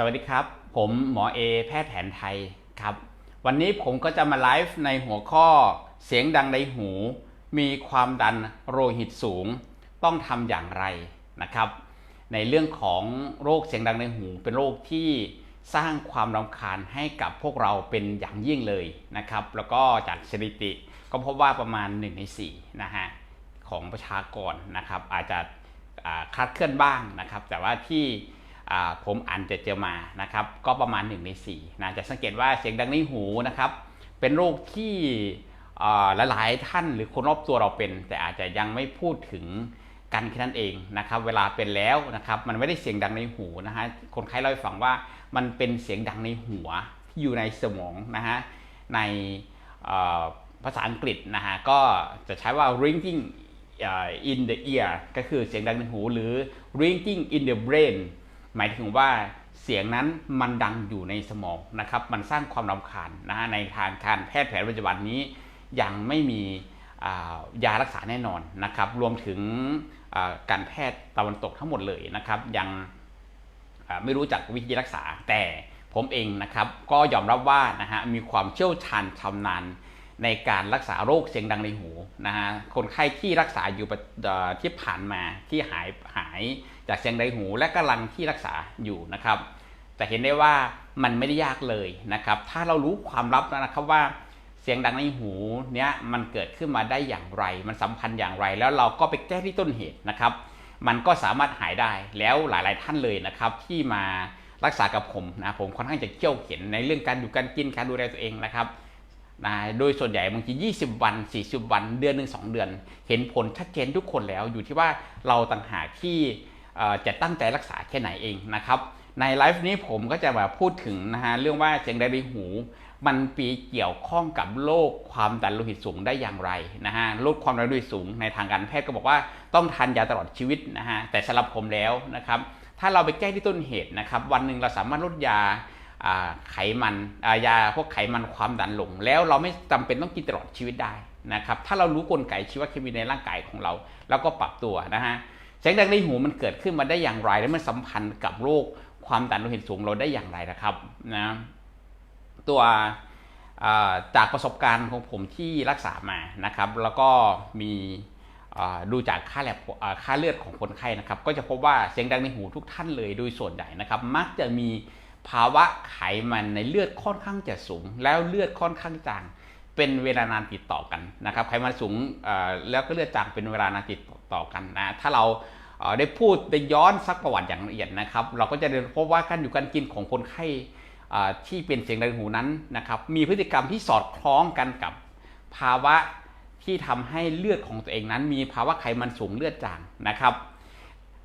สวัสดีครับ ผมหมอเอแพทย์แผนไทยครับ วันนี้ผมก็จะมาไลฟ์ในหัวข้อเสียงดังในหู มีความดันโลหิตสูง ต้องทำอย่างไรนะครับ ในเรื่องของโรคเสียงดังในหู เป็นโรคที่สร้างความรำคาญให้กับพวกเราเป็นอย่างยิ่งเลยนะครับ แล้วก็จากสถิติ ก็พบว่าประมาณ 1 ใน4นะฮะของประชากรนะครับ อาจจะคลาดเคลื่อนบ้างนะครับ แต่ว่าที่ ผมอ่านจเจอมานะครับก็ประมาณ 1 ใน4นะจะสังเกตว่าเสียงดังในหูนะครับเป็นโรคที่หลายๆท่านหรือคนรอบตัวเราเป็น แต่อาจจะยังไม่พูดถึงกันแค่นั้นเองนะครับเวลาเป็นแล้วนะครับมันไม่ได้เสียงดังในหูนะฮะคนไข้เล่าให้ฟังว่ามันเป็นเสียงดังในหัวที่อยู่ในสมองนะฮะในภาษาอังกฤษนะฮะก็จะใช้ว่า ringing in the ear ก็คือเสียงดังในหูหรือ ringing in the brain หมายถึงว่าเสียงนั้นมันดังอยู่ในสมองนะครับ มันสร้างความรำคาญนะฮะในทางการแพทย์แผนปัจจุบันนี้ยังไม่มียารักษาแน่นอนนะครับ รวมถึงการแพทย์ตะวันตกทั้งหมดเลยนะครับ ยังไม่รู้จักวิธีรักษา แต่ผมเองนะครับก็ยอมรับว่านะฮะมีความเชี่ยวชาญชำนาญในการรักษาโรคเสียงดังในหูนะฮะคนไข้ที่รักษาอยู่ที่ผ่านมาที่หายหาย จากเสียงดังในหูและกำลังที่รักษาอยู่นะครับ แต่เห็นได้ว่ามันไม่ได้ยากเลยนะครับ ถ้าเรารู้ความลับนะครับว่าเสียงดังในหูเนี้ยมันเกิดขึ้นมาได้อย่างไร มันสัมพันธ์อย่างไร แล้วเราก็ไปแก้ที่ต้นเหตุนะครับ มันก็สามารถหายได้แล้วหลาย ๆ ท่านเลยนะครับ ที่มารักษากับผมนะผมค่อนข้างจะเขี่ยวเข็นในเรื่องการอยู่การกินการดูแลตัวเองนะครับนะโดยส่วนใหญ่บางที 20 วัน 40 วัน เดือนหนึ่ง2เดือน เห็นผลชัดเจนทุกคนแล้วอยู่ที่ว่าเราต่างหากที่ จะตั้งใจรักษาแค่ไหนเองนะครับในไลฟ์นี้ผมก็จะมาพูดถึงนะฮะเรื่องว่าเสียงดังในหู มันปีเกี่ยวข้องกับโรคความดันโลหิตสูงได้อย่างไรนะฮะโรคความดันโลหิตสูงในทางการแพทย์ก็บอกว่าต้องทานยาตลอดชีวิตนะฮะแต่สำหรับผมแล้วนะครับถ้าเราไปแก้ที่ต้นเหตุนะครับวันหนึ่งเราสามารถลดยาไขมันายาพวกไขมันความดันลง แล้วเราไม่จำเป็นต้องกินตลอดชีวิตได้นะครับถ้าเรารู้กลไกชีวเคมีในร่างกายของเรา แล้วก็ปรับตัวนะฮะ เสียงดังในหูมันเกิดขึ้นมาได้อย่างไร และมันสัมพันธ์กับโรคความดันโลหิตสูงเราได้อย่างไรนะครับนะตัวจากประสบการณ์ของผมที่รักษามานะครับ แล้วก็มีดูจากค่าแลบค่าเลือดของคนไข้นะครับ ก็จะพบว่าเสียงดังในหูทุกท่านเลยโดยส่วนใหญ่นะครับ มักจะมีภาวะไขมันในเลือดค่อนข้างจะสูง แล้วเลือดค่อนข้างจางเป็นเวลานานติดต่อกันนะครับ ไขมันสูงแล้วก็เลือดจางเป็นเวลานานติดต่อ กันนะ ถ้าเราได้พูดได้ย้อนซักประวัติอย่างละเอียดนะครับ เราก็จะได้พบว่าการอยู่การกินของคนไข้ที่เป็นเสียงดังหูนั้นนะครับมีพฤติกรรมที่สอดคล้องกันกับภาวะที่ทำให้เลือดของตัวเองนั้น มีภาวะไขมันสูงเลือดจางนะครับ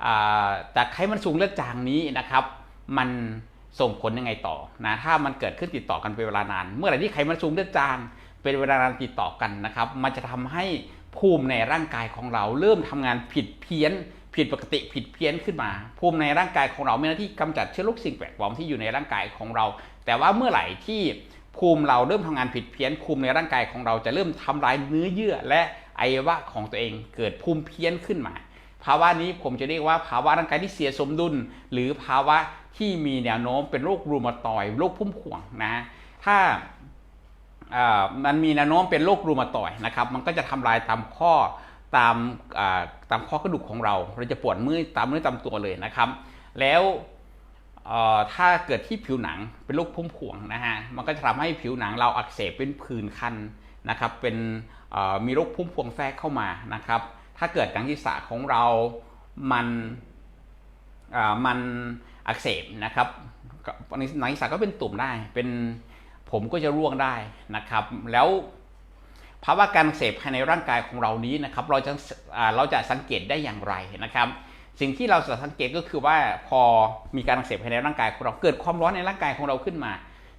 อ่าจากไขมันสูงเลือดจางนี้นะครับ มันส่งผลยังไงต่อนะถ้ามันเกิดขึ้นติดต่อกันเป็นเวลานาน เมื่อไหร่ที่ไขมันสูงเลือดจางเป็นเวลานานติดต่อกันนะครับ มันจะทำให้ ภูมิในร่างกายของเรา เริ่มทำงานผิดเพี้ยน ผิดปกติผิดเพี้ยนขึ้นมา ภูมิในร่างกายของเรามีหน้าที่กำจัดเชื้อโรคสิ่งแปลกปลอมที่อยู่ในร่างกายของเรา แต่ว่าเมื่อไหร่ที่ภูมิเราเริ่มทำงานผิดเพี้ยน ภูมิในร่างกายของเราจะเริ่มทำลายเนื้อเยื่อและอวัยวะของตัวเองเกิดภูมิเพี้ยนขึ้นมา ภาวะนี้ผมจะเรียกว่าภาวะร่างกายที่เสียสมดุล หรือภาวะที่มีแนวโน้มเป็นโรครูมาตอยโรคพุ่มพวงนะถ้า มันมีแนวโน้มเป็นโรครูมาตอยนะครับ มันก็จะทำลายตามข้อตามตามข้อกระดูกของเรา เราจะปวดเมื่อยตามเมื่อยตามตัวเลยนะครับ แล้วถ้าเกิดที่ผิวหนังเป็นโรคพุ่มพวงนะฮะ มันก็จะทำให้ผิวหนังเราอักเสบเป็นผื่นคันนะครับ เป็นมีโรคพุ่มพวงแทรกเข้ามานะครับ ถ้าเกิดหนังศีรษะของเรา มันมันอักเสบนะครับหนังศีรษะก็เป็นตุ่มได้ เป็น ผมก็จะร่วงได้นะครับ แล้วภาวะการเสบภายในร่างกายของเรานี้นะครับเราจะาเราจะสังเกตได้อย่างไรนะครับ สิ่งที่เราจะสังเกตก็คือว่าพอมีการเสบภายในร่างกายของเราเกิดความร้อนในร่างกายของเราขึ้นมา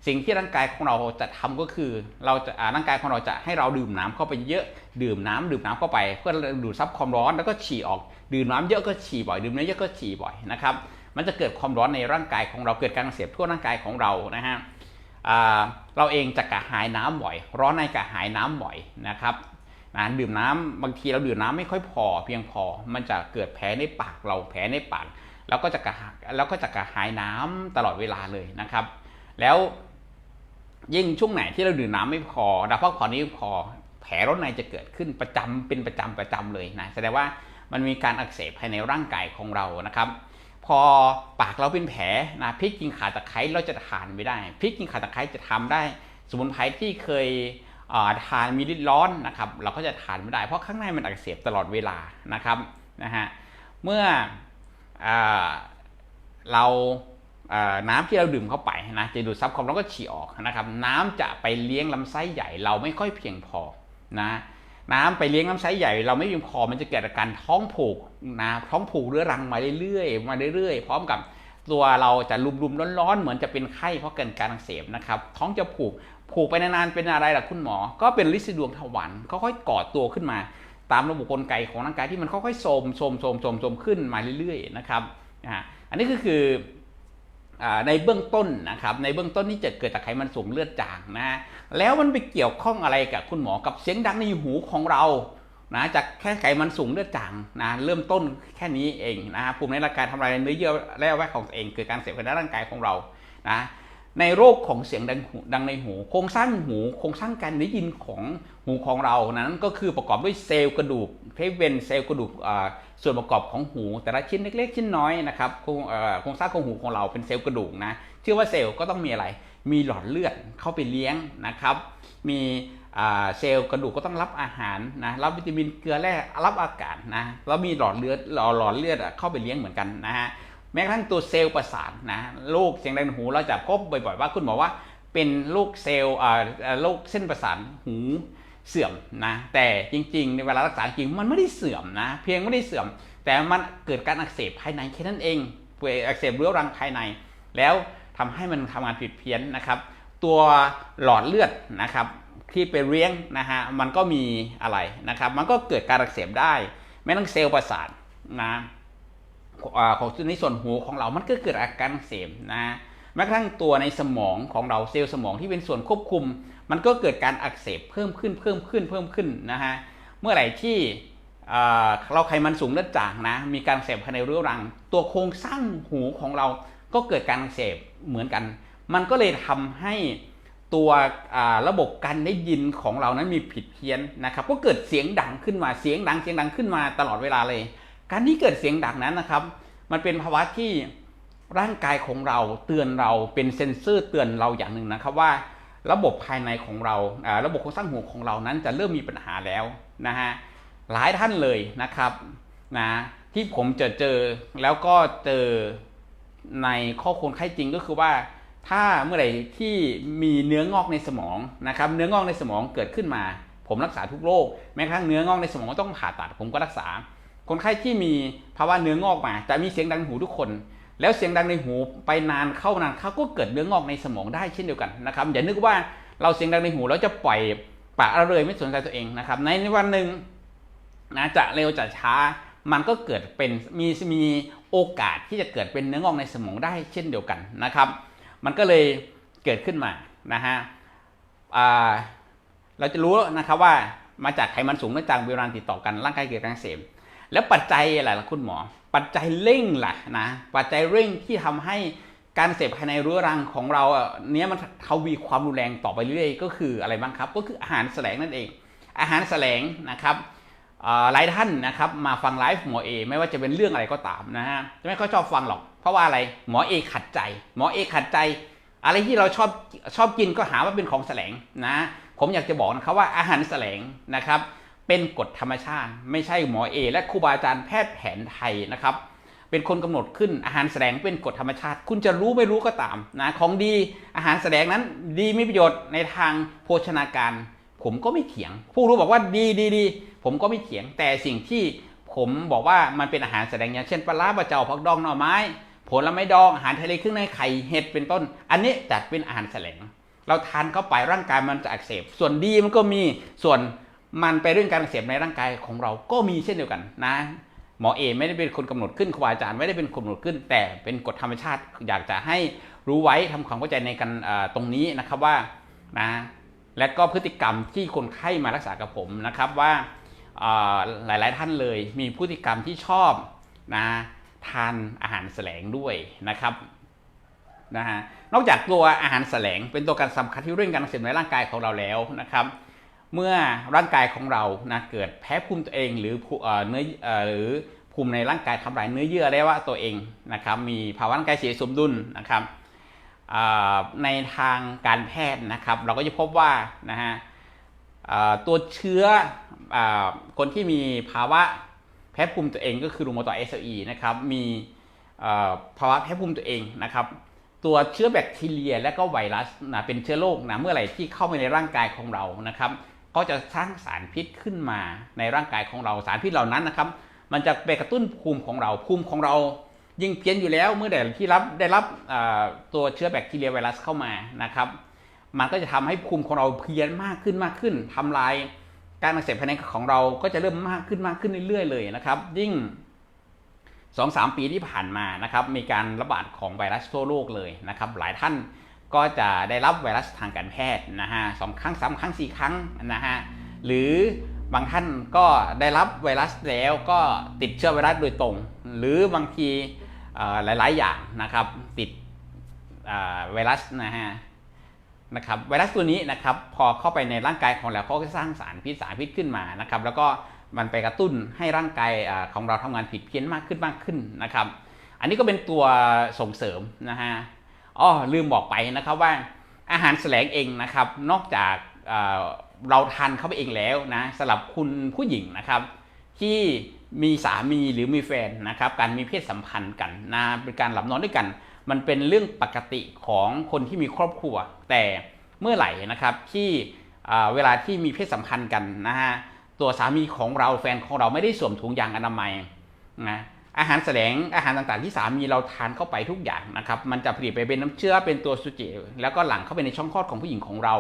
สิ่งที่ร่างกายของเราจะทำก็คือ เราจะร่างกายของเราจะให้เราดื่มน้ำเข้าไปเยอะดื่มน้ำดื่มน้ำเข้าไป เพื่อดูดซับความร้อนแล้วก็ฉี่ออก ดื่มน้ำเยอะก็ฉี่บ่อย ดื่มน้ำเยอะก็ฉี่บ่อยนะครับมันจะเกิดความร้อนในร่างกายของเราเกิดการเสบทั่วร่างกายของเรานะฮะ เราเองจะกระหายน้ำบ่อย ร้อนในกระหายน้ำบ่อยนะครับนะดื่มน้ำบางทีเราดื่มน้ำไม่ค่อยพอ เพียงพอมันจะเกิดแผลในปากเราแผลในปากแล้วก็จะกระหายแล้วก็จะกระหายน้ำตลอดเวลาเลยนะครับ แล้วยิ่งช่วงไหนที่เราดื่มน้ำไม่พอเราพักผ่อนนี้ไม่พอแผลร้อนในจะเกิดขึ้นประจำเป็นประจำประจำเลยนะแสดงว่ามันมีการอักเสบภายในร่างกายของเรานะครับ พอปากเราเป็นแผลนะพริกกินขาตะไคร้เราจะทานไม่ได้พริกกินขาตะไคร้จะทำได้ สมุนไพรที่เคยาทานมีฤทธิ์ร้อนนะครับ เราก็จะทานไม่ได้ เพราะข้างในมันอักเสบตลอดเวลานะครับนะฮะเมื่ออเราน้ำที่เราดื่มเข้าไปนะจะดูดซับความร้อนก็ฉี่ออกนะครับ น้ำจะไปเลี้ยงลำไส้ใหญ่เราไม่ค่อยเพียงพอนะ น้ำไปเลี้ยงลำไส้ใหญ่ เราไม่เพียงพอมันจะเกิดอาการท้องผูกนะท้องผูกเรื้อรังมาเรื่อยๆมาเรื่อยๆ พร้อมกับตัวเราจะลุมๆร้อนๆเหมือนจะเป็นไข้เพราะเกิดการอักเสบนะครับท้องจะผูกผูกไปนานๆเป็นอะไรล่ะคุณหมอ ก็เป็นลินดวงทวารค่อยๆก่อตัวขึ้นมา ตามระบบกลไกของร่างกายที่มันค่อยๆโทมโทมโทมโทมโทมขึ้นมาเรื่อยๆนะครับอ่าอันนี้ก็คือ ในเบื้องต้นนะครับในเบื้องต้นที่จะเกิดจากไขมันสูงเลือดจางนะแล้วมันไปเกี่ยวข้องอะไรกับคุณหมอกับเสียงดังในหูของเรานะจากแค่ไขมันสูงเลือดจางนะเริ่มต้นแค่นี้เองนะภูมิในร่างกายทำลายเนื้อเยื่อและแวกของตัวเองเกิดการเสียภายในร่างกายของเรานะในโรคของเสียงดังดังในหู โครงสร้างหูโครงสร้างการได้ยินของหูของเรานั้นก็คือประกอบด้วยเซลล์กระดูกที่เป็นเซลล์กระดูกอ่า ส่วนประกอบของหูแต่ละชิ้นเล็กๆ ชิ้นน้อยนะครับโครงโครงสร้างของหูของเราเป็นเซลล์กระดูกนะเชื่อว่าเซลล์ก็ต้องมีอะไร มีหลอดเลือดเข้าไปเลี้ยงนะครับ มีเซลล์กระดูกก็ต้องรับอาหารนะรับวิตามินเกลือแร่รับอากาศนะแล้วมีหลอดเลือดหลอดหลอดเลือดเข้าไปเลี้ยงเหมือนกันนะฮะแม้กระทั่งตัวเซลล์ประสาทนะโรคเสียงดังหูเราจะพบบ่อยๆว่าคุณหมอว่าเป็นโรคเซลล์อ่อ่าโรคเส้นประสาทหู เสื่อมนะ แต่จริง ๆ ในเวลารักษาจริงมันไม่ได้เสื่อมนะ เพียงไม่ได้เสื่อม แต่มันเกิดการอักเสบภายในแค่นั้นเองเกิดอักเสบเรื้อรังภายใน แล้วทำให้มันทำงานผิดเพี้ยนนะครับ ตัวหลอดเลือดนะครับที่ไปเลี้ยงนะฮะมันก็มีอะไรนะครับ มันก็เกิดการอักเสบได้ แม้ทั้งเซลล์ประสาทนะของในส่วนหูของเรา มันก็เกิดอาการอักเสบนะแม้กระทั่งตัวในสมองของเราเซลล์สมองที่เป็นส่วนควบคุม มันก็เกิดการอักเสบเพิ่มขึ้นเพิ่มขึ้นเพิ่มขึ้นนะฮะเมื่อไหร่ที่เราไขมันสูงเลือดจางนะ มีการเสบภายในเรื้อรัง ตัวโครงสร้างหูของเราก็เกิดการอักเสบเหมือนกัน มันก็เลยทำให้ตัวระบบการได้ยินของเรานั้นมีผิดเพี้ยนนะครับ ก็เกิดเสียงดังขึ้นมาเสียงดังเสียงดังขึ้นมาตลอดเวลาเลย การที่เกิดเสียงดังนั้นนะครับ มันเป็นภาวะที่ร่างกายของเราเตือนเราเป็นเซ็นเซอร์เตือนเราอย่างหนึ่งนะครับว่า ระบบภายในของเราระบบโครงสร้างหูของเรานั้นจะเริ่มมีปัญหาแล้วนะฮะหลายท่านเลยนะครับนะที่ผมเจอเจอแล้วก็เจอในข้อคนไข้จริงก็คือว่า ถ้าเมื่อไหร่ที่มีเนื้องอกในสมองนะครับ เนื้องอกในสมองเกิดขึ้นมา ผมรักษาทุกโรคแม้กระทั่งเนื้องอกในสมองต้องผ่าตัดผมก็รักษา คนไข้ที่มีภาวะเนื้องอกมา จะมีเสียงดังหูทุกคน แล้วเสียงดังในหูไปนานเข้านานเข้าก็เกิดเนื้องอกในสมองได้เช่นเดียวกันนะครับอย่านึกว่าเราเสียงดังในหูแล้วจะปล่อยปากละเลยไม่สนใจตัวเองนะครับ ในวันหนึ่งนะจะเร็วจะช้า มันก็เกิดเป็นมีมีโอกาสที่จะเกิดเป็นเนื้องอกในสมองได้เช่นเดียวกันนะครับ มันก็เลยเกิดขึ้นมานะฮะเราจะรู้นะครับว่ามาจากไขมันสูงเนื่องจากเวลาติดต่อกันร่างกายเกิดการเสบแล้วปัจจัยอะไรล่ะคุณหมอ ปัจจัยเร่งล่ะนะปัจจัยเร่งที่ทำให้การเสบภายในเรื้อรังของเราเนี้ยมันทวีความรุนแรงต่อไปเรื่อยๆก็คืออะไรบ้างครับ ก็คืออาหารแสลงนั่นเอง อาหารแสลงนะครับหลายท่านนะครับมาฟังไลฟ์หมอเอไม่ว่าจะเป็นเรื่องอะไรก็ตามนะฮะจะไม่ค่อยชอบฟังหรอก เพราะว่าอะไรหมอเอขัดใจ หมอเอขัดใจ อะไรที่เราชอบชอบกินก็หาว่าเป็นของแสลงนะ ผมอยากจะบอกนะครับว่าอาหารแสลงนะครับ เป็นกฎธรรมชาติ ไม่ใช่หมอเอและครูบาอาจารย์แพทย์แผนไทยนะครับ เป็นคนกำหนดขึ้นอาหารแสลงเป็นกฎธรรมชาติ คุณจะรู้ไม่รู้ก็ตามนะของดีอาหารแสลงนั้นดีมีประโยชน์ในทางโภชนาการ ผมก็ไม่เถียง ผู้รู้บอกว่าดีดีดีผมก็ไม่เถียงแต่สิ่งที่ผมบอกว่ามันเป็นอาหารแสดงอย่างเช่นปลาร้าบะเจ้าผักดองหน่อไม้ ผลไม้ดองอาหารทะเลเครื่องในไข่เห็ดเป็นต้น อันนี้จัดเป็นอาหารแสลงเราทานเข้าไปร่างกายมันจะอักเสบ ส่วนดีมันก็มีส่วน มันไปเรื่องการอักเสบในร่างกายของเราก็มีเช่นเดียวกันนะหมอเอไม่ได้เป็นคนกำหนดขึ้นครูบาอาจารย์ไม่ได้เป็นคนกำหนดขึ้น แต่เป็นกฎธรรมชาติอยากจะให้รู้ไว้ทำความเข้าใจในกันตรงนี้นะครับว่านะและก็พฤติกรรมที่คนไข้มารักษากับผมนะครับว่าหลาย ๆ ท่านเลยมีพฤติกรรมที่ชอบนะทานอาหารแสลงด้วยนะครับนะฮะนอกจากตัวอาหารแสลงเป็นตัวการสำคัญที่เร่งการอักเสบในร่างกายของเราแล้วนะครับ เมื่อร่างกายของเรานะเกิดแพ้ภูมิตัวเองหรือเนื้อหรือภูมิในร่างกายทำลายเนื้อเยื่อได้ว่าตัวเองนะครับมีภาวะร่างกายเสียสมดุลนะครับในทางการแพทย์นะครับ เราก็จะพบว่านะฮะตัวเชื้ออคนที่มีภาวะแพ้ภูมิตัวเองก็คือรูมาตอยเอสอีนะครับมีภาวะแพ้ภูมิตัวเองนะครับตัวเชื้อแบคทีเรียและก็ไวรัสนะเป็นเชื้อโรคนะเมื่อไหร่ที่เข้าไปในร่างกายของเรานะครับ ก็จะสร้างสารพิษขึ้นมาในร่างกายของเราสารพิษเหล่านั้นนะครับ มันจะไปกระตุ้นภูมิของเราภูมิของเรา ยิ่งเพี้ยนอยู่แล้วเมื่อใดที่รับได้รับตัวเชื้อแบคทีเรียไวรัสเข้ามานะครับ มันก็จะทำให้ภูมิของเราเพี้ยนมากขึ้นมากขึ้นทำลายการอักเสบภายในของเราก็จะเริ่มมากขึ้นมากขึ้นเรื่อยๆเลยนะครับ ยิ่งสองสามปีที่ผ่านมานะครับมีการระบาดของไวรัสทั่วโลกเลยนะครับ หลายท่าน ก็จะได้รับไวรัสทางการแพทย์นะฮะสองครั้งสามครั้งสี่ครั้งนะฮะหรือบางท่านก็ได้รับไวรัสแล้วก็ติดเชื้อไวรัสโดยตรง หรือบางทีหลาย ๆ อย่างนะครับติดไวรัสนะฮะนะครับไวรัสตัวนี้นะครับพอเข้าไปในร่างกายของเราเขาก็สร้างสารพิษสารพิษขึ้นมานะครับแล้วก็มันไปกระตุ้นให้ร่างกายของเราทำงานผิดเพี้ยนมากขึ้นมากขึ้นนะครับ อันนี้ก็เป็นตัวส่งเสริมนะฮะ อ๋อลืมบอกไปนะครับว่าอาหารแสลงเองนะครับ นอกจากอ่าเราทานเข้าไปเองแล้วนะสำหรับคุณผู้หญิงนะครับ ที่มีสามีหรือมีแฟนนะครับ การมีเพศสัมพันธ์กันนะเป็นการหลับนอนด้วยกัน มันเป็นเรื่องปกติของคนที่มีครอบครัว แต่เมื่อไหร่นะครับที่เวลาที่มีเพศสัมพันธ์กันนะฮะตัวสามีของเราแฟนของเราไม่ได้สวมถุงยางอนามัยนะ อาหารแสลงอาหารต่างๆ ที่สามีเราทานเข้าไปทุกอย่างนะครับมันจะผลิตไปเป็นน้ำเชื้อเป็นตัวสุจิ แล้วก็หลั่งเข้าไปในช่องคลอดของผู้หญิงของเรา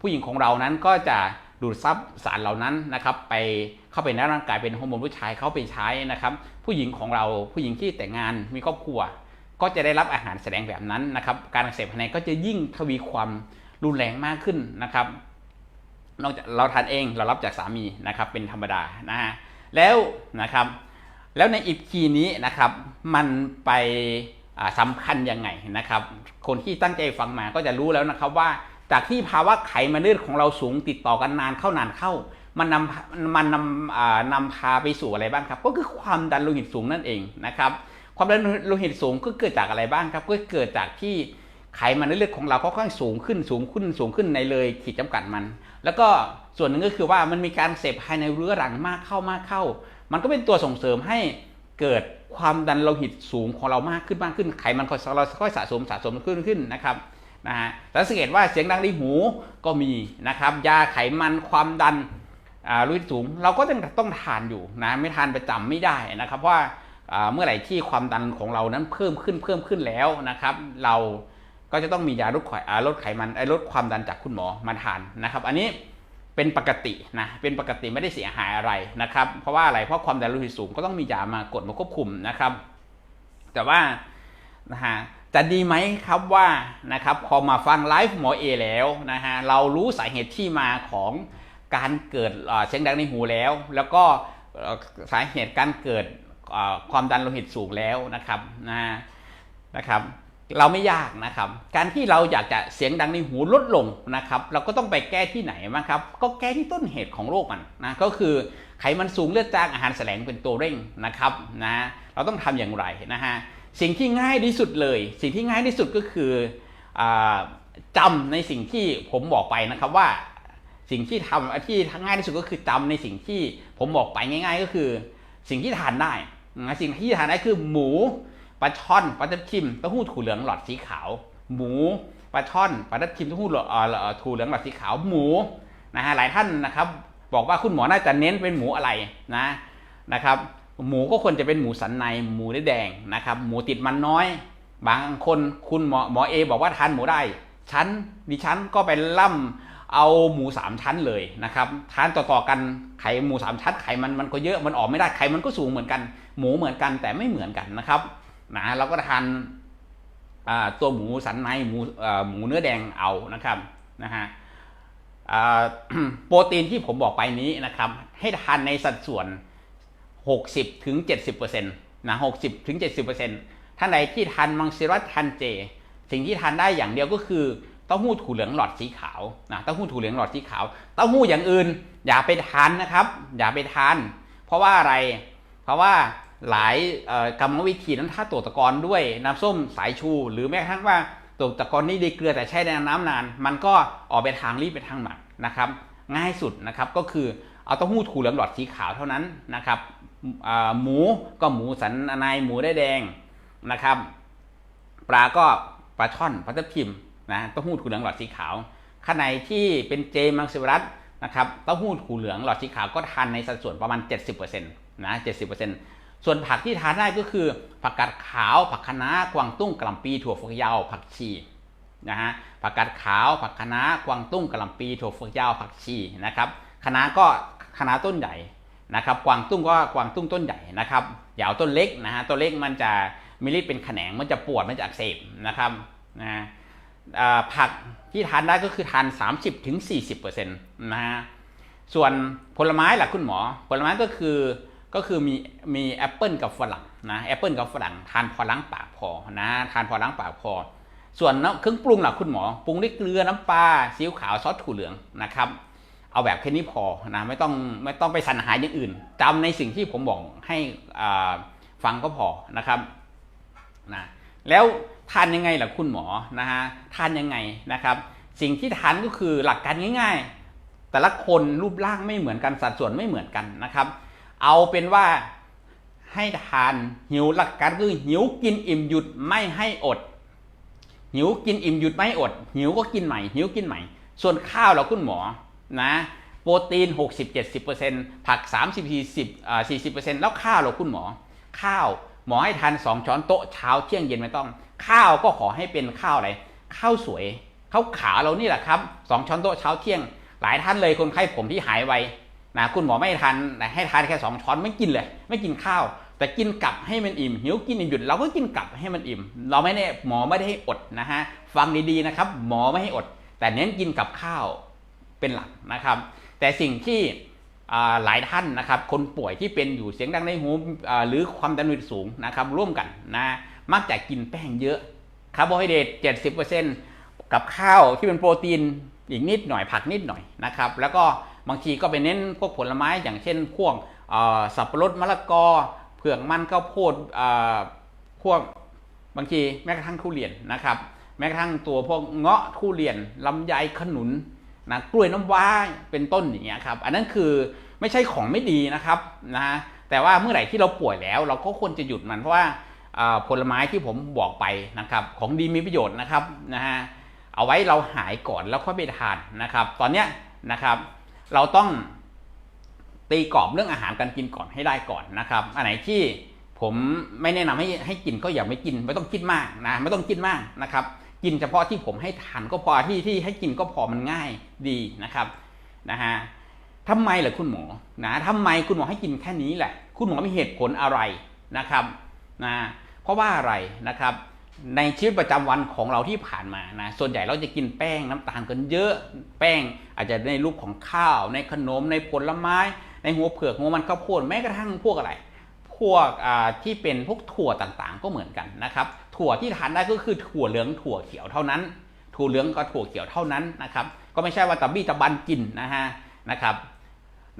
ผู้หญิงของเรานั้นก็จะดูดซับสารเหล่านั้นนะครับไปเข้าไปในร่างกายเป็นฮอร์โมนผู้ชายเข้าไปใช้นะครับผู้หญิงของเราผู้หญิงที่แต่งงานมีครอบครัว ก็จะได้รับอาหารแสดงแบบนั้นนะครับการอักเสบภายในก็จะยิ่งทวีความรุนแรงมากขึ้นนะครับนอกจากเราทานเองเรารับจากสามีนะครับเป็นธรรมดานะฮะแล้วนะครับ แล้วในอีพีนี้นะครับมันไปสำคัญยังไงนะครับ คนที่ตั้งใจฟังมาก็จะรู้แล้วนะครับว่าจากที่ภาวะไขมันเลือดของเราสูงติดต่อกันนานเข้านานเข้า มันนำมันนำนำพาไปสู่อะไรบ้างครับ ก็คือความดันโลหิตสูงนั่นเองนะครับ ความดันโลหิตสูงก็เกิดจากอะไรบ้างครับ ก็เกิดจากที่ไขมันเลือดของเราค่อนข้างสูงขึ้นสูงขึ้นสูงขึ้นในเลยขีดจำกัดมัน แล้วก็ส่วนหนึ่งก็คือว่ามันมีการเสพภายในเรื้อรังมากเข้ามากเข้า มันก็เป็นตัวส่งเสริมให้เกิดความดันโลหิตสูงของเรามากขึ้นมากขึ้น ไขมันของเราค่อยสะสมสะสมขึ้นขึ้นนะครับนะฮะแล้วสังเกตว่าเสียงดังในหูก็มีนะครับยาไขมันความดันโลหิตสูง เราก็ต้องต้องทานอยู่นะไม่ทานประจำไม่ได้นะครับเพราะว่าเมื่อไหร่ที่ความดันของเรานั้นเพิ่มขึ้นเพิ่มขึ้นแล้วนะครับ เราก็จะต้องมียาลดไขอ่าลดไขมันไอ้ลดความดันจากคุณหมอมาทานนะครับ อันนี้ เป็นปกตินะ เป็นปกติไม่ได้เสียหายอะไรนะครับ เพราะว่าอะไร เพราะความดันโลหิตสูงก็ต้องมียามากดมาควบคุมนะครับ แต่ว่านะฮะจะดีไหมครับว่านะครับพอมาฟังไลฟ์หมอเอแล้วนะฮะเรารู้สาเหตุที่มาของการเกิดเสียงดังในหูแล้ว แล้วก็สาเหตุการเกิดความดันโลหิตสูงแล้วนะครับนะนะครับ เราไม่ยากนะครับ การที่เราอยากจะเสียงดังในหูลดลงนะครับ เราก็ต้องไปแก้ที่ไหนบ้างครับ ก็แก้ที่ต้นเหตุของโรคมันนะก็คือไขมันสูงเลือดจางอาหารแสลงเป็นตัวเร่งนะครับนะเราต้องทำอย่างไรนะฮะสิ่งที่ง่ายที่สุดเลย สิ่งที่ง่ายที่สุดก็คืออาจำในสิ่งที่ผมบอกไปนะครับว่าสิ่งที่ทำที่ง่ายที่สุดก็คือจำในสิ่งที่ผมบอกไปง่าย ๆ ก็คือ สิ่งที่ทานได้สิ่งที่ทานได้คือหมู ปลาช่อนปลาทับทิมเต้าหู้ถั่วเหลืองหลอดสีขาว หมูปลาช่อนปลาทับทิมเต้าหู้หลอดอ่อถั่วเหลืองหลอดสีขาวหมูนะฮะหลายท่านนะครับ บอกว่าคุณหมอน่าจะเน้นเป็นหมูอะไรนะนะครับ หมูก็ควรจะเป็นหมูสันในหมูเนื้อแดงนะครับ หมูติดมันน้อย บางคนคุณหมอหมอเอบอกว่าทานหมูได้ฉันดิฉันก็ไปล่ำเอาหมูสามชั้นเลยนะครับทานต่อๆกันไข่หมูสามชั้นไข่มันมันก็เยอะมันออกไม่ได้ไข่มันก็สูงเหมือนกัน หมูเหมือนกันแต่ไม่เหมือนกันนะครับ นะเราก็ทานตัวหมูสันในหมูหมูเนื้อแดงเอานะครับนะฮะโปรตีนที่ผมบอกไปนี้นะครับ ให้ทานในสัดส่วน 60ถึง70%นนะหกสิบถึงเจ็ดสิบเปอร์เซ็นต์ท่านใดที่ทานมังสวิรัตทานเจ สิ่งที่ทานได้อย่างเดียวก็คือเต้าหู้ถั่วเหลืองหลอดสีขาวนะเต้าหู้ถั่วเหลืองหลอดสีขาวเต้าหู้อย่างอื่น อย่าไปทานนะครับ อย่าไปทาน เพราะว่าอะไร เพราะว่า หลายกรรมวิธีนั้นถ้าตรวตะกอนด้วยน้ำส้มสายชู หรือแม้กระทั่งว่าตรวตะกอนนี่ดีเกลือแต่แช่ในน้ำนาน มันก็ออกไปทางรีบไปทางหมักนะครับ ง่ายสุดนะครับก็คือเอาเต้าหู้ถั่วเหลืองหลอดสีขาวเท่านั้นนะครับหมูก็หมูสันในหมูได้แดงนะครับ ปลาก็ปลาช่อนปลาทับทิมนะเต้าหู้ถั่วเหลืองหลอดสีขาวข้างในที่เป็นเจมังสวิรัตนะครับเต้าหู้ถั่วเหลืองหลอดสีขาวก็ทานในสัดส่วนประมาณ 70%นะ70% ส่วนผักที่ทานได้ก็คือ ผักกาดขาว ผักคะน้ากวางตุ้งกะหล่ำปีถั่วฝักยาว ผักชีนะฮะผักกาดขาว ผักคะน้ากวางตุ้งกะหล่ำปีถั่วฝักยาวผักชีนะครับคะน้าก็คะน้าต้นใหญ่นะครับ กวางตุ้งก็กวางตุ้งต้นใหญ่นะครับอย่าเอาต้นเล็กนะฮะต้นเล็กมันจะมีฤทธิ์เป็นแขนงมันจะปวดมันจะอักเสบนะครับนะผักที่ทานได้ก็คือทาน 30-40%ถึง40%นะฮะส่วนผลไม้ล่ะคุณหมอ ผลไม้ก็คือ ก็คือมีมีแอปเปิลกับฝรั่งนะแอปเปิลกับฝรั่งทานพอล้างปากพอนะทานพอล้างปากพอ ส่วนน้ำเครื่องปรุงหล่ะคุณหมอปรุงด้วยเกลือน้ำปลาซีอิ๊วขาวซอสถั่วเหลืองนะครับ เอาแบบแค่นี้พอนะไม่ต้องไม่ต้องไปสรรหาอย่างอื่นจำในสิ่งที่ผมบอกให้อ่าฟังก็พอนะครับนะแล้วทานยังไงล่ะคุณหมอนะฮะทานยังไงนะครับ สิ่งที่ทานก็คือหลักการง่าย ๆ แต่ละคนรูปร่างไม่เหมือนกันสัดส่วนไม่เหมือนกันนะครับ เอาเป็นว่าให้ทานหิวหลักการคือหิวกินอิ่มหยุดไม่ให้อด หิวกินอิ่มหยุดไม่อด หิวก็กินใหม่ หิวกินใหม่ ส่วนข้าวเราคุณหมอนะโปรตีน 60-70%ผัก 30-40อ่า40%แล้วข้าวเราคุณหมอ ข้าวหมอให้ทาน 2 ช้อนโต๊ะเช้าเที่ยงเย็นไม่ต้อง ข้าวก็ขอให้เป็นข้าวอะไรข้าวสวยข้าวขาวเรานี่แหละครับสองช้อนโต๊ะเช้าเที่ยง หลายท่านเลยคนไข้ผมที่หายไว นะคุณหมอไม่ให้ทานแต่ให้ทานแค่ 2 ช้อนไม่กินเลย ไม่กินข้าว แต่กินกลับให้มันอิ่มหิวกินหยุดเราก็กินกลับให้มันอิ่ม เราไม่ได้หมอไม่ได้ให้อดนะฮะฟังดีๆนะครับ หมอไม่ให้อด แต่เน้นกินกับข้าวเป็นหลักนะครับ แต่สิ่งที่หลายท่านนะครับคนป่วยที่เป็นอยู่เสียงดังในหูหรือความดันโลหิตสูงนะครับร่วมกันนะมักจะกินแป้งเยอะคาร์โบไฮเดรต70%กับข้าวที่เป็นโปรตีนอีกนิดหน่อยผักนิดหน่อยนะครับแล้วก็ บางทีก็ไปเน้นพวกผลไม้อย่างเช่นพวกสับปะรดมะละกอเผือกมันข้าวโพดพวกบางทีแม้กระทั่งทุเรียนนะครับ แม้กระทั่งตัวพวกเงาะทุเรียนลำไยขนุนนะกล้วยน้ำว้าเป็นต้นอย่างเงี้ยครับ อันนั้นคือไม่ใช่ของไม่ดีนะครับนะแต่ว่าเมื่อไหร่ที่เราป่วยแล้ว เราก็ควรจะหยุดมันเพราะว่าอ่าผลไม้ที่ผมบอกไปนะครับ ของดีมีประโยชน์นะครับนะฮะเอาไว้เราหายก่อนแล้วค่อยไปทานนะครับ ตอนเนี้ยนะครับ เราต้องตีกรอบเรื่องอาหารการกินก่อนให้ได้ก่อนนะครับ อันไหนที่ผมไม่แนะนำให้ให้กินก็อย่าไม่กิน ไม่ต้องกินมากนะไม่ต้องกินมากนะครับ กินเฉพาะที่ผมให้ทานก็พอที่ที่ให้กินก็พอมันง่ายดีนะครับนะฮะทำไมล่ะคุณหมอนะทำไมคุณหมอให้กินแค่นี้แหละ คุณหมอมีเหตุผลอะไรนะครับนะเพราะว่าอะไรนะครับ ในชีวิตประจำวันของเราที่ผ่านมานะส่วนใหญ่เราจะกินแป้งน้ำตาลกันเยอะ แป้งอาจจะในรูปของข้าว ในขนมในผลไม้ ในหัวเผือกหัวมันข้าวโพดแม้กระทั่งพวกอะไร พวกอ่าที่เป็นพวกถั่วต่างๆ ก็เหมือนกันนะครับถั่วที่ทานได้ก็คือถั่วเหลืองถั่วเขียวเท่านั้น ถั่วเหลืองกับถั่วเขียวเท่านั้นนะครับก็ไม่ใช่ว่าตะบี้ตะบันกินนะฮะนะครับ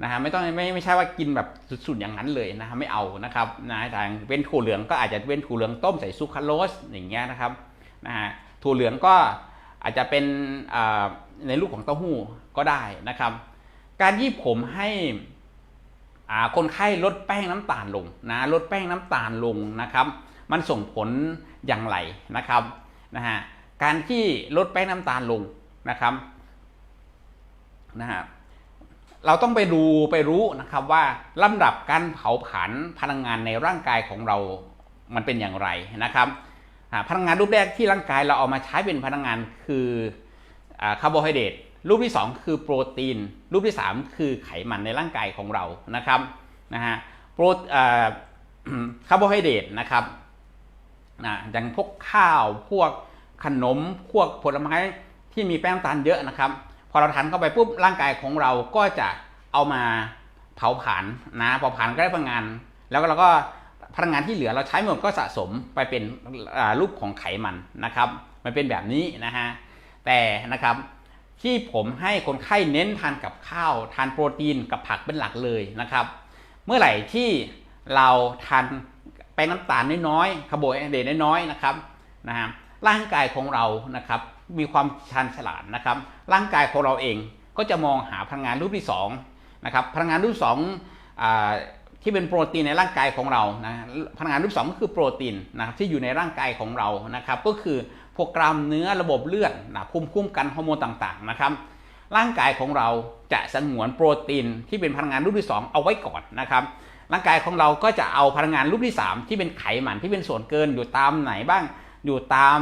นะฮะไม่ต้องไม่ไม่ใช่ว่ากินแบบสุดๆอย่างนั้นเลยนะฮะไม่เอานะครับนะทางเป็นถั่วเหลืองก็อาจจะเป็นถั่วเหลืองต้มใส่ซูคราโรสอย่างเงี้ยนะครับนะฮะถั่วเหลืองก็อาจจะเป็นในรูปของเต้าหู้ก็ได้นะครับ การที่ผมให้คนไข้ลดแป้งน้ำตาลลงนะลดแป้งน้ำตาลลงนะครับ มันส่งผลอย่างไรนะครับนะฮะการที่ลดแป้งน้ำตาลลงนะครับนะฮะ เราต้องไปดูไปรู้นะครับว่าลำดับการเผาผลาญพลังงานในร่างกายของเรา มันเป็นอย่างไรนะครับพลังงานรูปแรกที่ร่างกายเราเอามาใช้เป็นพลังงานคืออคาร์โบไฮเดรตรูปที่ 2 คือโปรตีน รูปที่ 3 คือไขมันในร่างกายของเรานะครับนะฮะโปรคาร์โบไฮเดรตนะครับนะอย่างพวกข้าวพวกขนมพวกผลไม้ที่มีแป้งตาลเยอะนะครับ พอเราทานเข้าไปปุ๊บร่างกายของเราก็จะเอามาเผาผลาญนะเผาผลาญก็ได้พลังงาน แล้วเราก็พลังงานที่เหลือเราใช้หมดก็สะสมไปเป็นรูปของไขมันนะครับ มันเป็นแบบนี้นะฮะแต่นะครับที่ผมให้คนไข้เน้นทานกับข้าวทานโปรตีนกับผักเป็นหลักเลยนะครับ เมื่อไหร่ที่เราทานแป้งน้ำตาลน้อยๆคาร์โบไฮเดรตน้อยๆนะครับนะฮะร่างกายของเรานะครับมีความชันฉลาดนะครับ ร่างกายของเราเองก็จะมองหาพลังงานรูปที่สองนะครับพลังงานรูปสองอที่เป็นโปรตีนในร่างกายของเรานะพลังงานรูปสองก็คือโปรตีนนะครับที่อยู่ในร่างกายของเรานะครับ ก็คือพวกกล้ามเนื้อระบบเลือดนะภูมิคุ้มกันฮอร์โมนต่างๆนะครับร่างกายของเราจะสงวนโปรตีนที่เป็นพลังงานรูปที่ 2 เอาไว้ก่อนนะครับร่างกายของเราก็จะเอาพลังงานรูปที่ 3 ที่เป็นไขมันที่เป็นส่วนเกินอยู่ตามไหนบ้างอยู่ตาม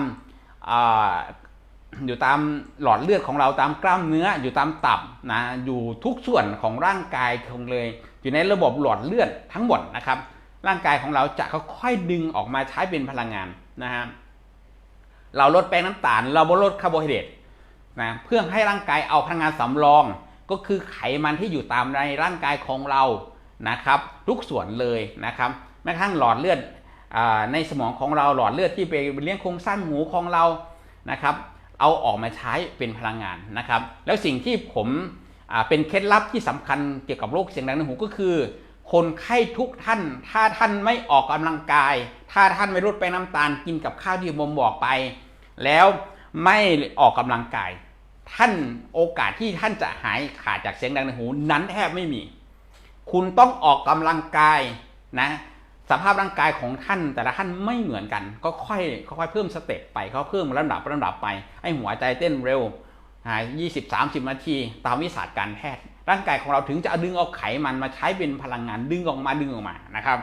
อยู่ตามหลอดเลือดของเราตามกล้ามเนื้ออยู่ตามตับนะอยู่ทุกส่วนของร่างกายของเลย อยู่ในระบบหลอดเลือดทั้งหมดนะครับ ร่างกายของเราจะค่อยๆดึงออกมาใช้เป็นพลังงานนะฮะเราลดแป้งน้ำตาล เราลดคาร์โบไฮเดรตนะเพื่อให้ร่างกายเอาพลังงานสำรองก็คือไขมันที่อยู่ตามในร่างกายของเรานะครับ ทุกส่วนเลยนะครับแม้กระทั่งหลอดเลือดในสมองของเราหลอดเลือดที่ไปเลี้ยงโครงสร้างหมูของเรานะครับ เอาออกมาใช้เป็นพลังงานนะครับ แล้วสิ่งที่ผมเป็นเคล็ดลับที่สำคัญเกี่ยวกับโรคเสียงดังในหูก็คือ คนไข้ทุกท่าน ถ้าท่านไม่ออกกำลังกาย ถ้าท่านไม่ลดแป้งน้ำตาลกินกับข้าวที่ผมบอกไป แล้วไม่ออกกำลังกาย ท่านโอกาสที่ท่านจะหายขาดจากเสียงดังในหูนั้นแทบไม่มี คุณต้องออกกำลังกายนะ สภาพร่างกายของท่านแต่ละท่านไม่เหมือนกัน ก็ค่อยค่อยๆเพิ่มสเต็ปไปเขาเพิ่มลำดับลำดับไปให้หัวใจเต้นเร็วยี่สิบสามสิบนาที ตามวิสัยการแพทย์ ร่างกายของเราถึงจะดึงเอาไขมันมาใช้เป็นพลังงานดึงออกมาดึงออกมานะครับ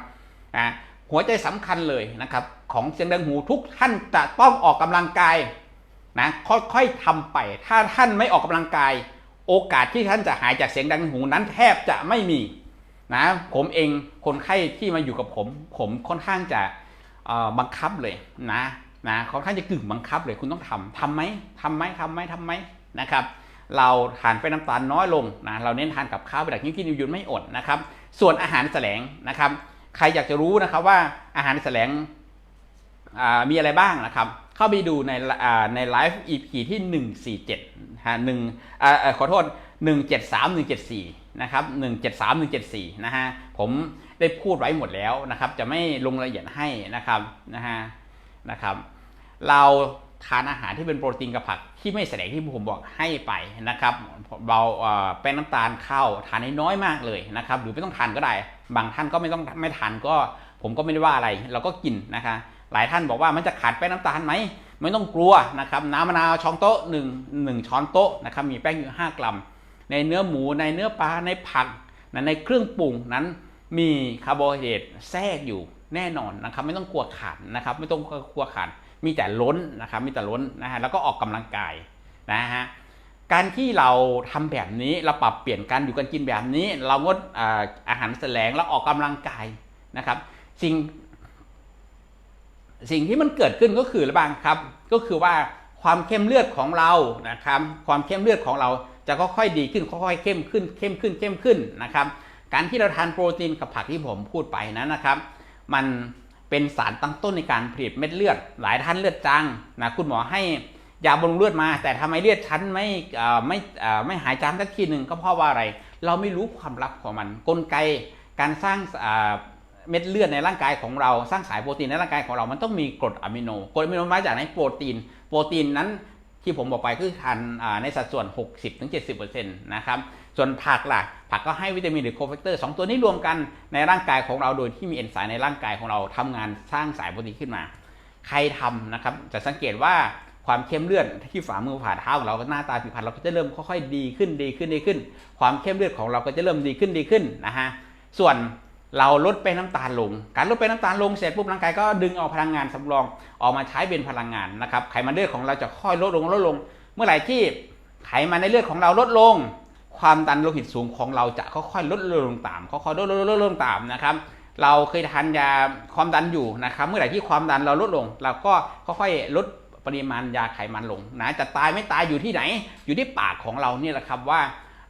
หัวใจสำคัญเลยนะครับ ของเสียงดังหูทุกท่านจะต้องออกกำลังกายนะค่อยๆทำไป ถ้าท่านไม่ออกกำลังกาย โอกาสที่ท่านจะหายจากเสียงดังหูนั้นแทบจะไม่มี นะผมเองคนไข้ที่มาอยู่กับผม ผมค่อนข้างจะบังคับเลยนะนะค่อนข้างจะกึ่งบังคับเลยคุณต้องทำทำไหมทำไหมทำไหมทำไหมนะครับ เราทานไปน้ำตาลน้อยลงนะเราเน้นทานกับข้าวไปดักยิ่งกินอยู่ไม่อดนะครับ ส่วนอาหารแสลงนะครับ ใครอยากจะรู้นะครับว่าอาหารแสลงมีอะไรบ้างนะครับ เข้าไปดูในในไลฟ์ EP ที่ 147ฮะหนึ่งอ่าเอ่อขอโทษ 173 174 นะครับ173 174นะฮะผมได้พูดไว้หมดแล้วนะครับ จะไม่ลงรายละเอียดให้นะครับนะฮะนะครับ เราทานอาหารที่เป็นโปรตีนกับผักที่ไม่แสดงที่ผมบอกให้ไปนะครับเบาแป้งน้ำตาลข้าวทานให้น้อยมากเลยนะครับ หรือไม่ต้องทานก็ได้ บางท่านก็ไม่ต้องไม่ทานก็ ผมก็ไม่ได้ว่าอะไร เราก็กินนะคะ หลายท่านบอกว่ามันจะขาดแป้งน้ำตาลไหมไม่ต้องกลัวนะครับ น้ำมะนาวช้อนโต๊ะหนึ่งหนึ่งช้อนโต๊ะนะครับมีแป้งอยู่5กรัม ในเนื้อหมูในเนื้อปลาในผักนะในเครื่องปรุงนั้นมีคาร์โบไฮเดรตแทรกอยู่แน่นอนนะครับ ไม่ต้องกลัวขาดนะครับ ไม่ต้องกลัวขาดมีแต่ล้นนะครับ มีแต่ล้นนะฮะแล้วก็ออกกำลังกายนะฮะการที่เราทำแบบนี้เราปรับเปลี่ยนการอยู่กันกินแบบนี้ เรางดอาหารแสลงแล้วออกกำลังกายนะครับสิ่งสิ่งที่มันเกิดขึ้นก็คืออะไรบ้างครับ ก็คือว่าความเข้มเลือดของเรานะครับ ความเข้มเลือดของเรา จะค่อยๆดีขึ้นค่อยๆเข้มขึ้นเข้มขึ้นเข้มขึ้นนะครับการที่เราทานโปรตีนกับผักที่ผมพูดไปนั้นนะครับ มันเป็นสารตั้งต้นในการผลิตเม็ดเลือด หลายท่านเลือดจางนะคุณหมอให้ยาบำรุงเลือดมา แต่ทำไมเลือดชั้นไม่ไม่ไม่หายจางสักทีหนึ่งก็เพราะว่าอะไร เราไม่รู้ความลับของมัน กลไกการสร้างเม็ดเลือดในร่างกายของเราสร้างสายโปรตีนในร่างกายของเรา มันต้องมีกรดอะมิโน กรดอะมิโนมาจากไหนโปรตีน โปรตีนนั้น ที่ผมบอกไปคือทานในสัดส่วน 60-70%นะครับส่วนผักล่ะผักก็ให้วิตามินหรือโคแฟกเตอร์สองตัวนี้รวมกันในร่างกายของเราโดยที่มีเอนไซม์ในร่างกายของเราทำงานสร้างสายโปรตีนขึ้นมา ใครทำนะครับจะสังเกตว่าความเข้มเลือดที่ฝ่ามือฝ่าเท้าของเราหน้าตาผิวพรรณเราก็จะเริ่มค่อยๆดีขึ้นดีขึ้นดีขึ้น ความเข้มเลือดของเราก็จะเริ่มดีขึ้นดีขึ้นนะฮะส่วน เราลดไปน้ำตาลลง การลดไปน้ำตาลลงเสร็จปุ๊บร่างกายก็ดึงเอาพลังงานสำรองออกมาใช้เป็นพลังงานนะครับ ไขมันเลือดของเราจะค่อยลดลงลดลง เมื่อไหร่ที่ไขมันในเลือดของเราลดลง ความดันโลหิตสูงของเราจะค่อยๆลดลงตามค่อยๆลดลดลดลงตามนะครับ เราเคยทานยาความดันอยู่นะครับ เมื่อไหร่ที่ความดันเราลดลง เราก็ค่อยๆลดปริมาณยาไขมันลงนะจะตายไม่ตายอยู่ที่ไหน อยู่ที่ปากของเราเนี่ยแหละครับว่า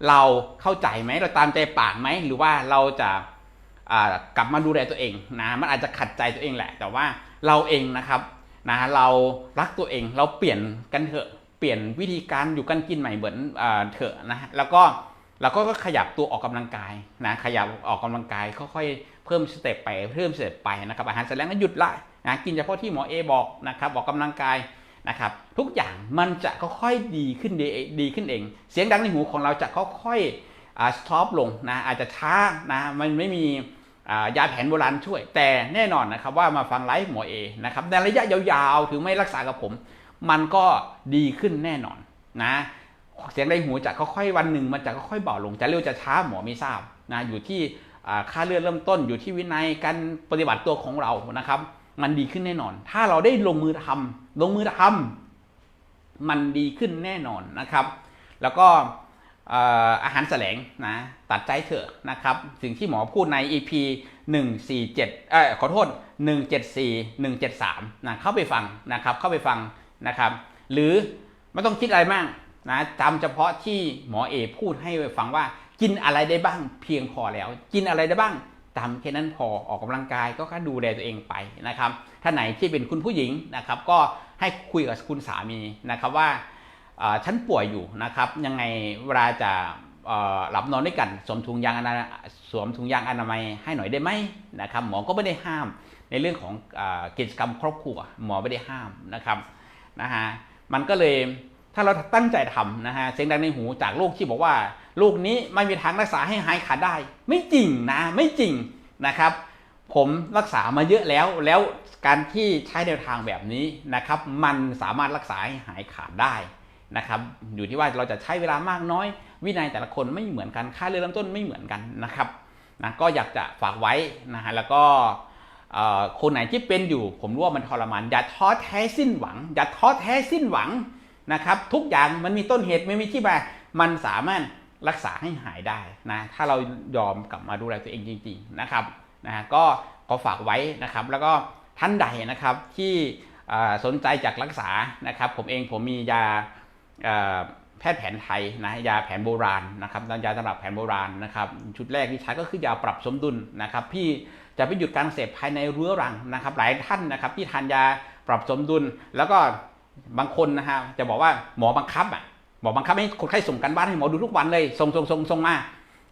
เราเข้าใจไหมเราตามใจปากไหมหรือว่าเราจะ กลับมาดูแลตัวเองนะมันอาจจะขัดใจตัวเองแหละ แต่ว่าเราเองนะครับนะเรารักตัวเองเราเปลี่ยนกันเถอะเปลี่ยนวิธีการอยู่กันกินใหม่เหมือนเถอะนะแล้วก็เราก็ขยับตัวออกกำลังกายนะขยับออกกำลังกายค่อยๆเพิ่มสเต็ปไปเพิ่มสเต็ปไปนะครับอาหารเสร็จแล้วก็หยุดละนะกินเฉพาะที่หมอเอบอกนะครับออกกำลังกายนะครับทุกอย่างมันจะค่อยๆดีขึ้นดีดีขึ้นเอง เสียงดังในหูของเราจะค่อยๆอ่าสต็อปลงนะอาจจะช้านะมันไม่มี ยาแผนโบราณช่วย แต่แน่นอนนะครับว่ามาฟังไลฟ์หมอเอนะครับในระยะยาวๆ ถึงไม่รักษากับผม มันก็ดีขึ้นแน่นอนนะเสียงในหูจะค่อยๆวันหนึ่งมันจะค่อยๆเบาลงจะเร็วจะช้าหมอไม่ทราบนะอยู่ที่ค่าเลือดเริ่มต้นอยู่ที่วินัยการปฏิบัติตัวของเรานะครับ มันดีขึ้นแน่นอน ถ้าเราได้ลงมือทำลงมือทำมันดีขึ้นแน่นอนนะครับ แล้วก็ อาหารแสลงนะตัดใจเถอะนะครับสิ่งที่หมอพูดใน EP 147เอ่อขอโทษ 174 173นะเข้าไปฟังนะครับเข้าไปฟังนะครับ หรือไม่ต้องคิดอะไรมากนะจำเฉพาะที่หมอเอพูดให้ฟังว่ากินอะไรได้บ้างเพียงพอแล้ว กินอะไรได้บ้างจำแค่นั้นพอออกกำลังกายก็แค่ดูแลตัวเองไปนะครับ ถ้าไหนที่เป็นคุณผู้หญิงนะครับ ก็ให้คุยกับคุณสามีนะครับว่า ฉันป่วยอยู่นะครับ ยังไงเวลาจะหลับนอนด้วยกันสวมถุงยางอนาสวมถุงยางอนามัยให้หน่อยได้ไหมนะครับ หมอก็ไม่ได้ห้าม ในเรื่องของกิจกรรมครอบครัวหมอไม่ได้ห้ามนะครับนะฮะมันก็เลยถ้าเราตั้งใจทำนะฮะเสียงดังในหูจากลูกที่บอกว่าลูกนี้ไม่มีทางรักษาให้หายขาดได้ ไม่จริงนะไม่จริงนะครับ ผมรักษามาเยอะแล้วแล้วการที่ใช้แนวทางแบบนี้นะครับ มันสามารถรักษาให้หายขาดได้ นะครับอยู่ที่ว่าเราจะใช้เวลามากน้อย วินัยแต่ละคนไม่เหมือนกันค่าเริ่มต้นไม่เหมือนกันนะครับนะก็อยากจะฝากไว้นะฮะแล้วก็คนไหนที่เป็นอยู่ ผมรู้ว่ามันทรมานอย่าท้อแท้สิ้นหวังอย่าท้อแท้สิ้นหวังนะครับทุกอย่างมันมีต้นเหตุไม่มีที่มามันสามารถรักษาให้หายได้นะถ้าเรายอมกลับมาดูแลตัวเองจริงๆนะครับนะฮะก็ขอฝากไว้นะครับ แล้วก็ท่านใดนะครับที่สนใจจากรักษานะครับ ผมเองผมมียา แพทย์แผนไทยนะยาแผนโบราณนะครับยาตำรับแผนโบราณนะครับชุดแรกที่ใช้ก็คือยาปรับสมดุลนะครับพี่จะไปหยุดการเสพภายในเรื้อรังนะครับ หลายท่านนะครับที่ทานยาปรับสมดุล แล้วก็บางคนนะฮะจะบอกว่าหมอบังคับอะหมอบังคับให้คนไข้ส่งกันบ้านให้หมอดูทุกวันเลยส่งส่งส่งส่งมา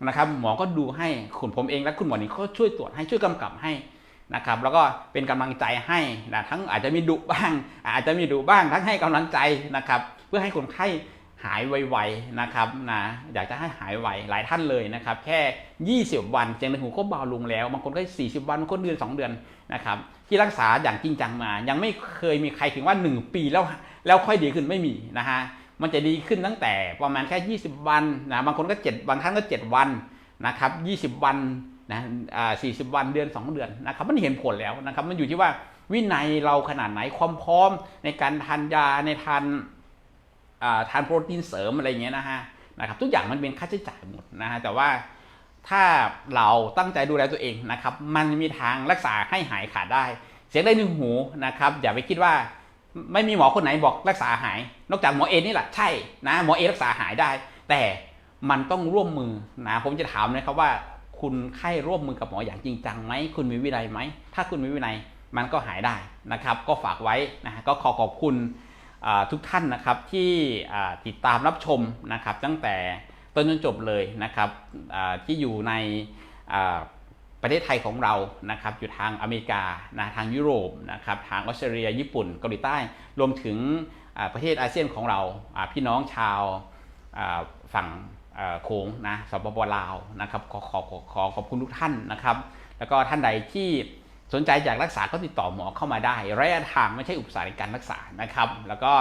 นะครับหมอก็ดูให้คุณผมเองและคุณหมอนี่เขาช่วยตรวจให้ช่วยกำกับให้นะครับแล้วก็เป็นกำลังใจให้นะทั้งอาจจะมีดุบ้าง อาจจะมีดุบ้างทั้งให้กำลังใจนะครับ พื่อให้คนไข้หายไวๆนะครับนะอยากจะให้หายไวหลายท่านเลยนะครับแค่ 20 วันเจียงในหูก็เบาลงแล้วบางคนก็ 40 วันบางคนเดือน 2 เดือนนะครับที่รักษาอย่างจริงจังมา ยังไม่เคยมีใครถึงว่า 1 ปีแล้วแล้วค่อยดีขึ้นไม่มีนะฮะมันจะดีขึ้นตั้งแต่ประมาณแค่ 20 วันนะบางคนก็ 7 บางท่านก็ 7 วันนะครับ20 วันนะอ่า40วันเดือน 2 เดือนนะครับมันเห็นผลแล้วนะครับมันอยู่ที่ว่าวินัยเราขนาดไหนความพร้อมในการทานยาในทาน ทานโปรตีนเสริมอะไรเงี้ยนะฮะนะครับทุกอย่างมันเป็นค่าใช้จ่ายหมดนะฮะแต่ว่าถ้าเราตั้งใจดูแลตัวเองนะครับมันมีทางรักษาให้หายขาดได้ เสียงได้หนึ่งหูนะครับอย่าไปคิดว่าไม่มีหมอคนไหนบอกรักษาหาย นอกจากหมอเอนี่แหละใช่นะหมอเอรักษาหายได้ แต่มันต้องร่วมมือนะผมจะถามนะครับว่า คุณไข้ร่วมมือกับหมออย่างจริงจังไหมคุณมีวินัยไหมถ้าคุณมีวินัยมันก็หายได้นะครับ ก็ฝากไว้นะฮะก็ขอขอบคุณ ทุกท่านนะครับที่ติดตามรับชมนะครับตั้งแต่ต้นจนจบเลยนะครับที่อยู่ในประเทศไทยของเรานะครับอยู่ทางอเมริกานะทางยุโรปนะครับทางออสเตรเลีย ญี่ปุ่นเกาหลีใต้ รวมถึงประเทศอาเซียนของเราพี่น้องชาวฝั่งอ่าโขงนะสปปลาวนะครับขอขอขอขอขอบคุณทุกท่านนะครับ แล้วก็ท่านใดที่ สนใจอยากรักษาก็ติดต่อหมอเข้ามาได้ระยะทางไม่ใช่อุปสรรคในการรักษานะครับ แล้วก็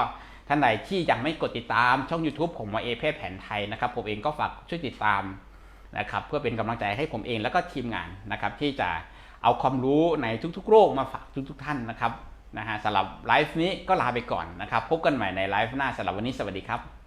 ท่านใดที่ยังไม่กดติดตามช่อง YouTube ของหมอเอแพทย์แผนไทยนะครับ ผมเองก็ฝากช่วยติดตามนะครับเพื่อเป็นกำลังใจให้ผมเองแล้วก็ทีมงานนะครับ ที่จะเอาความรู้ในทุกๆ โรคมาฝากทุกๆ ท่านนะครับนะฮะสำหรับไลฟ์นี้ก็ลาไปก่อนนะครับ พบกันใหม่ในไลฟ์หน้าสำหรับวันนี้สวัสดีครับ